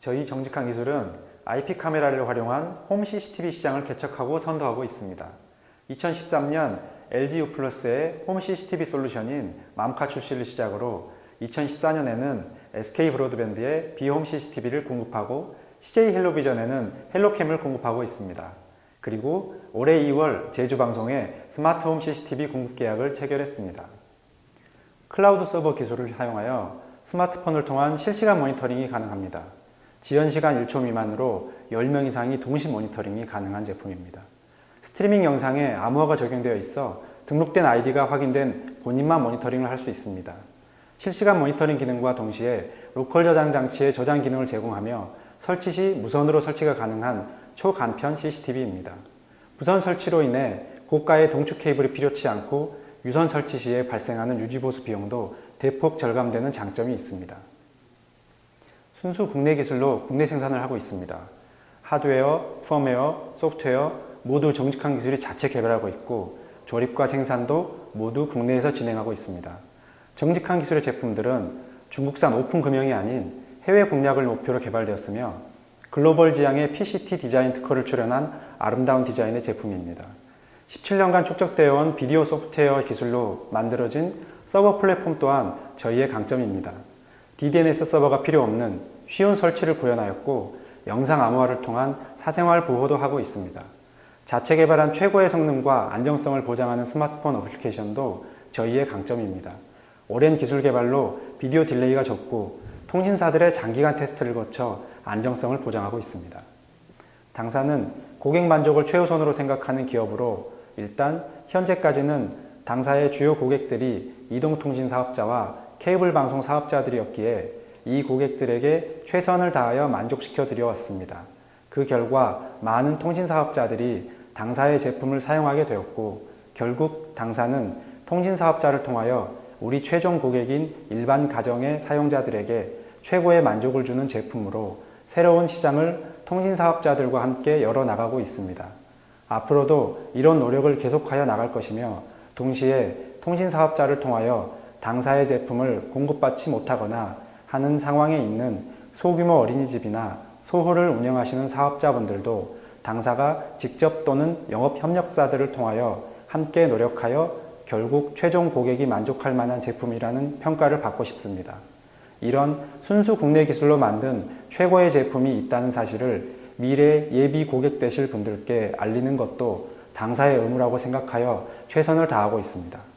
저희 정직한 기술은 IP 카메라를 활용한 홈 CCTV 시장을 개척하고 선도하고 있습니다. 2013년 LG U 플러스의 홈 CCTV 솔루션인 맘카 출시를 시작으로 2014년에는 SK 브로드밴드의 비홈 CCTV를 공급하고 CJ 헬로비전에는 헬로캠을 공급하고 있습니다. 그리고 올해 2월 제주 방송에 스마트홈 CCTV 공급 계약을 체결했습니다. 클라우드 서버 기술을 사용하여 스마트폰을 통한 실시간 모니터링이 가능합니다. 지연 시간 1초 미만으로 10명 이상이 동시 모니터링이 가능한 제품입니다. 스트리밍 영상에 암호화가 적용되어 있어 등록된 아이디가 확인된 본인만 모니터링을 할 수 있습니다. 실시간 모니터링 기능과 동시에 로컬 저장 장치의 저장 기능을 제공하며 설치 시 무선으로 설치가 가능한 초간편 CCTV입니다. 무선 설치로 인해 고가의 동축 케이블이 필요치 않고 유선 설치 시에 발생하는 유지보수 비용도 대폭 절감되는 장점이 있습니다. 순수 국내 기술로 국내 생산을 하고 있습니다. 하드웨어, 펌웨어, 소프트웨어 모두 정직한 기술이 자체 개발하고 있고 조립과 생산도 모두 국내에서 진행하고 있습니다. 정직한 기술의 제품들은 중국산 오픈 금형이 아닌 해외 공략을 목표로 개발되었으며 글로벌 지향의 PCT 디자인 특허를 출연한 아름다운 디자인의 제품입니다. 17년간 축적되어 온 비디오 소프트웨어 기술로 만들어진 서버 플랫폼 또한 저희의 강점입니다. DDNS 서버가 필요 없는 쉬운 설치를 구현하였고 영상 암호화를 통한 사생활 보호도 하고 있습니다. 자체 개발한 최고의 성능과 안정성을 보장하는 스마트폰 어플리케이션도 저희의 강점입니다. 오랜 기술 개발로 비디오 딜레이가 적고 통신사들의 장기간 테스트를 거쳐 안정성을 보장하고 있습니다. 당사는 고객 만족을 최우선으로 생각하는 기업으로 일단 현재까지는 당사의 주요 고객들이 이동통신 사업자와 케이블 방송 사업자들이었기에 이 고객들에게 최선을 다하여 만족시켜 드려왔습니다. 그 결과 많은 통신 사업자들이 당사의 제품을 사용하게 되었고 결국 당사는 통신 사업자를 통하여 우리 최종 고객인 일반 가정의 사용자들에게 최고의 만족을 주는 제품으로 새로운 시장을 통신 사업자들과 함께 열어 나가고 있습니다. 앞으로도 이런 노력을 계속하여 나갈 것이며 동시에 통신 사업자를 통하여 당사의 제품을 공급받지 못하거나 하는 상황에 있는 소규모 어린이집이나 소호를 운영하시는 사업자분들도 당사가 직접 또는 영업협력사들을 통하여 함께 노력하여 결국 최종 고객이 만족할 만한 제품이라는 평가를 받고 싶습니다. 이런 순수 국내 기술로 만든 최고의 제품이 있다는 사실을 미래 예비 고객 되실 분들께 알리는 것도 당사의 의무라고 생각하여 최선을 다하고 있습니다.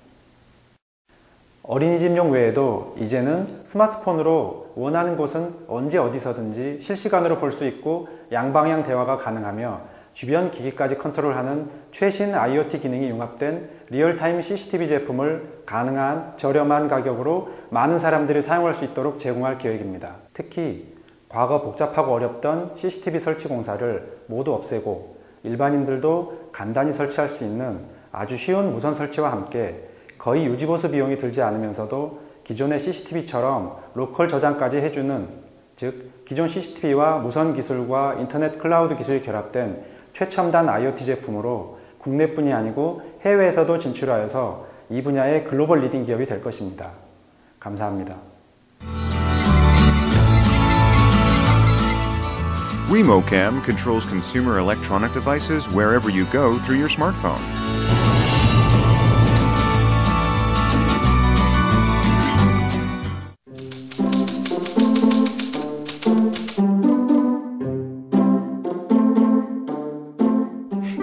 어린이집용 외에도 이제는 스마트폰으로 원하는 곳은 언제 어디서든지 실시간으로 볼 수 있고 양방향 대화가 가능하며 주변 기기까지 컨트롤하는 최신 IoT 기능이 융합된 리얼타임 CCTV 제품을 가능한 저렴한 가격으로 많은 사람들이 사용할 수 있도록 제공할 계획입니다. 특히 과거 복잡하고 어렵던 CCTV 설치 공사를 모두 없애고 일반인들도 간단히 설치할 수 있는 아주 쉬운 무선 설치와 함께 거의 유지보수 비용이 들지 않으면서도 기존의 CCTV처럼 로컬 저장까지 해주는 즉 기존 CCTV와 무선 기술과 인터넷 클라우드 기술이 결합된 최첨단 IoT 제품으로 국내뿐이 아니고 해외에서도 진출하여서 이 분야의 글로벌 리딩 기업이 될 것입니다. 감사합니다. RemoCam controls consumer electronic devices wherever you go through your smartphone.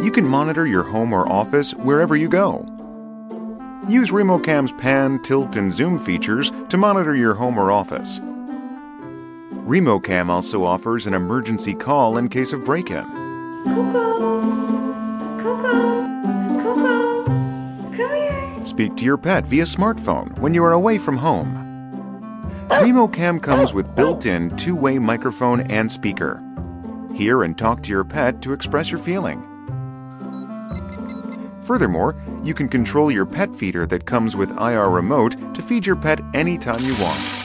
You can monitor your home or office wherever you go. Use RemoCam's pan, tilt, and zoom features to monitor your home or office. RemoCam also offers an emergency call in case of break in. Coco! Coco! Coco! Come here! Speak to your pet via smartphone when you are away from home. RemoCam comes with built in two way microphone and speaker. Hear and talk to your pet to express your feeling. Furthermore, you can control your pet feeder that comes with IR remote to feed your pet anytime you want.